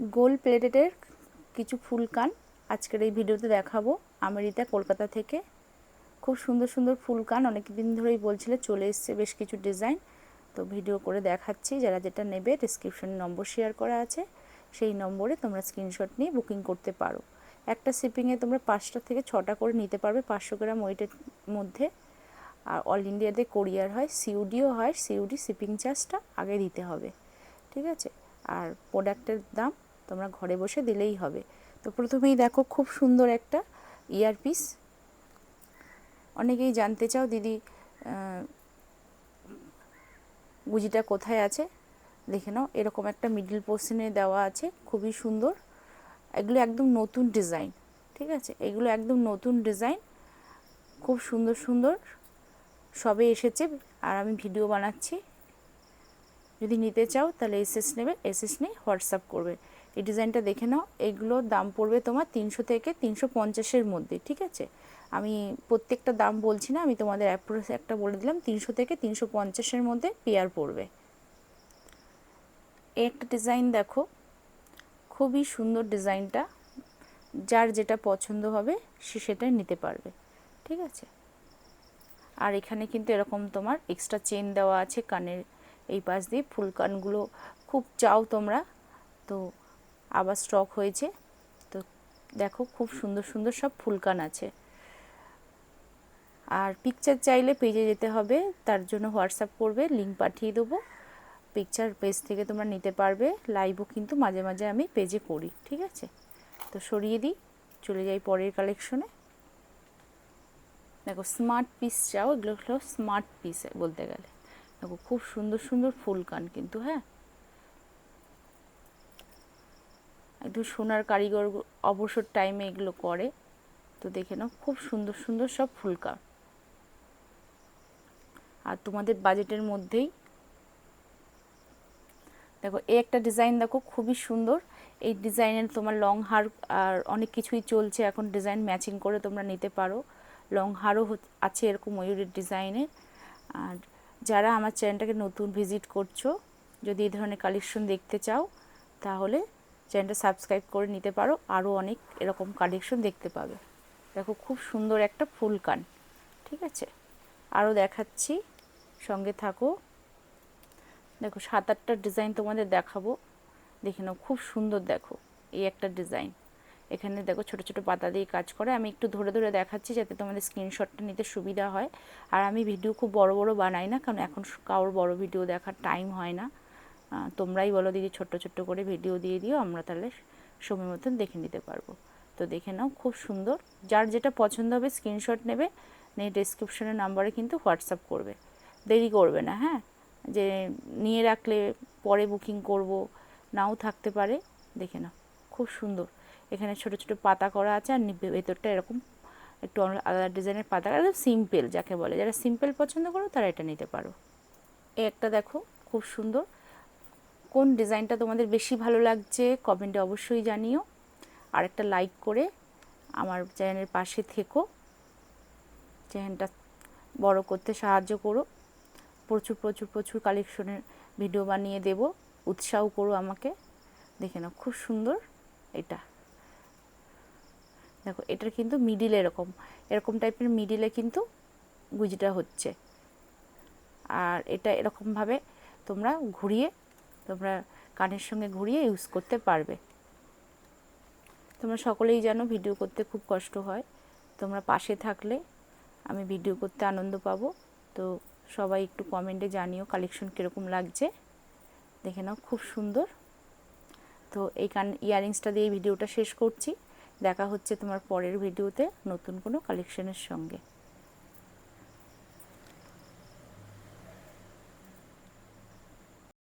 গোল প্লেটেডের কিছু ফুল কান আজকের এই ভিডিওতে দেখাবো আমেরিকা, কলকাতা থেকে। খুব সুন্দর সুন্দর ফুল কান অনেক দিন ধরেই বলছিলে চলে এসছে বেশ কিছু ডিজাইন। তো ভিডিও করে দেখাচ্ছি, যারা যেটা নেবে ডিসক্রিপশনে নম্বর শেয়ার করা আছে, সেই নম্বরে তোমরা স্ক্রিনশট নিয়ে বুকিং করতে পারো। একটা শিপিংয়ে তোমরা পাঁচটা থেকে ছটা করে নিতে পারবে, পাঁচশো গ্রাম ওয়েটের মধ্যে। আর অল ইন্ডিয়াতে কোরিয়ার হয় সিউডিও হয় সিউডি শিপিং চার্জটা আগে দিতে হবে, ঠিক আছে? আর প্রোডাক্টের দাম তোমরা ঘরে বসে দিলেই হবে। তো প্রথমেই দেখো খুব সুন্দর একটা ইয়ারপিস অনেকেই জানতে চাও, দিদি গুজিটা কোথায় আছে? দেখে নাও, এরকম একটা মিডল পোর্শনে দেওয়া আছে, খুবই সুন্দর। এগুলো একদম নতুন ডিজাইন ঠিক আছে? এগুলো একদম নতুন ডিজাইন খুব সুন্দর সুন্দর। সবে এসেছে আর আমি ভিডিও বানাচ্ছি। যদি নিতে চাও, তাহলে এসএস নেবে, এসএস নিয়ে হোয়াটসঅ্যাপ করবে। এই ডিজাইনটা দেখে নাও, এগুলোর দাম পড়বে তোমার তিনশো থেকে তিনশো পঞ্চাশের মধ্যে, ঠিক আছে? আমি প্রত্যেকটা দাম বলছি না, আমি তোমাদের অ্যাপ্রোচ একটা বলে দিলাম, তিনশো থেকে তিনশো পঞ্চাশের মধ্যে পেয়ার পড়বে। একটা ডিজাইন দেখো, খুবই সুন্দর ডিজাইনটা, যার যেটা পছন্দ হবে সে সেটাই নিতে পারবে, ঠিক আছে? আর এখানে কিন্তু এরকম তোমার এক্সট্রা চেন দেওয়া আছে, কানের এই পাশ দিয়ে, ফুল কানগুলো খুব চাও তোমরা, তো আবার স্টক হয়েছে। তো দেখো খুব সুন্দর সুন্দর সব ফুলকান আছে। আর পিকচার চাইলে পেজে যেতে হবে, তার জন্য হোয়াটসঅ্যাপ করবে লিঙ্ক পাঠিয়ে দেবো। পিকচার পেজ থেকে তোমরা নিতে পারবে লাইভও কিন্তু মাঝে মাঝে আমি পেজে করি, ঠিক আছে? তো সরিয়ে দিই, চলে যাই পরের কালেকশনে দেখো স্মার্ট পিস চাও, এগুলো হলো স্মার্ট পিস বলতে গেলে। দেখো খুব সুন্দর সুন্দর ফুলকান কিন্তু হ্যাঁ? একটু সোনার কারিগর অবসর টাইমে এগুলো করে। তো দেখে নাও, খুব সুন্দর সুন্দর সব ফুলকা। আর তোমাদের বাজেটের মধ্যেই দেখো, এই একটা ডিজাইন দেখো, খুবই সুন্দর। এই ডিজাইনের তোমার লং হার আর অনেক কিছুই চলছে। এখন ডিজাইন ম্যাচিং করে তোমরা নিতে পারো। লং হারও আছে এরকম ময়ূরের ডিজাইনের আর যারা আমার চ্যানেলটাকে নতুন ভিজিট করছ, যদি এই ধরনের কালেকশন দেখতে চাও, তাহলে চ্যানেলটা সাবস্ক্রাইব করে নিতে পারো। আরও অনেক এরকম কালেকশন দেখতে পাবে। দেখো, খুব সুন্দর একটা ফুল কান, ঠিক আছে? আরও দেখাচ্ছি, সঙ্গে থাকো। দেখো, সাত আটটা ডিজাইন তোমাদের দেখাবো। দেখে নাও, খুব সুন্দর দেখো, এই একটা ডিজাইন। এখানে দেখো, ছোট ছোট পাতা দিয়ে কাজ করে। আমি একটু ধরে ধরে দেখাচ্ছি যাতে তোমাদের স্ক্রিনশটটা নিতে সুবিধা হয়। আর আমি ভিডিও খুব বড় বড় বানাই না, কারণ এখন কারোর বড় ভিডিও দেখার টাইম হয় না। তোমরাই বলো দিদি, ছোট্ট ছোট্ট করে ভিডিও দিয়ে দিও, আমরা তাহলে সময় মতন দেখে নিতে পারব। তো দেখে নাও, খুব সুন্দর। যার যেটা পছন্দ হবে স্ক্রিনশট নেবে, নিয়ে ডিসক্রিপশনের নাম্বারে কিন্তু হোয়াটসঅ্যাপ করবে। দেরি করবে না হ্যাঁ? যে নিয়ে রাখলে পরে বুকিং করব, নাও থাকতে পারে। দেখে নাও, খুব সুন্দর। এখানে ছোট ছোট পাতা করা আছে, আর ভেতরটা এরকম একটু আলাদা ডিজাইনের পাতা, একদম সিম্পল যাকে বলে। যারা সিম্পল পছন্দ করো, তারা এটা নিতে পারো। একটা দেখো, খুব সুন্দর। কোন ডিজাইনটা তোমাদের বেশি ভালো লাগছে কমেন্টে অবশ্যই জানিও। আর একটা লাইক করে আমার চ্যানেলের পাশে থেকো। চ্যানেলটা বড় করতে সাহায্য করো। প্রচুর প্রচুর প্রচুর কালেকশনের ভিডিও বানিয়ে দেব। উৎসাহ করো আমাকে। দেখে নাও, খুব সুন্দর এটা। দেখো, এটার কিন্তু মিডিল এরকম। এরকম টাইপের মিডিলে কিন্তু গুজিটা হচ্ছে। আর এটা এরকমভাবে তোমরা ঘুরিয়ে তোমরা কানের সঙ্গে ঘুরিয়ে ইউজ করতে পারবে। তোমরা সকলেই জানো ভিডিও করতে খুব কষ্ট হয়। তোমরা পাশে থাকলে আমি ভিডিও করতে আনন্দ পাবো। তো সবাই একটু কমেন্টে জানিও কালেকশন কীরকম লাগছে। দেখে নাও খুব সুন্দর। তো এই কান ইয়ারিংসটা দিয়ে ভিডিওটা শেষ করছি। দেখা হচ্ছে তোমার পরের ভিডিওতে নতুন কোনো কালেকশনের সঙ্গে।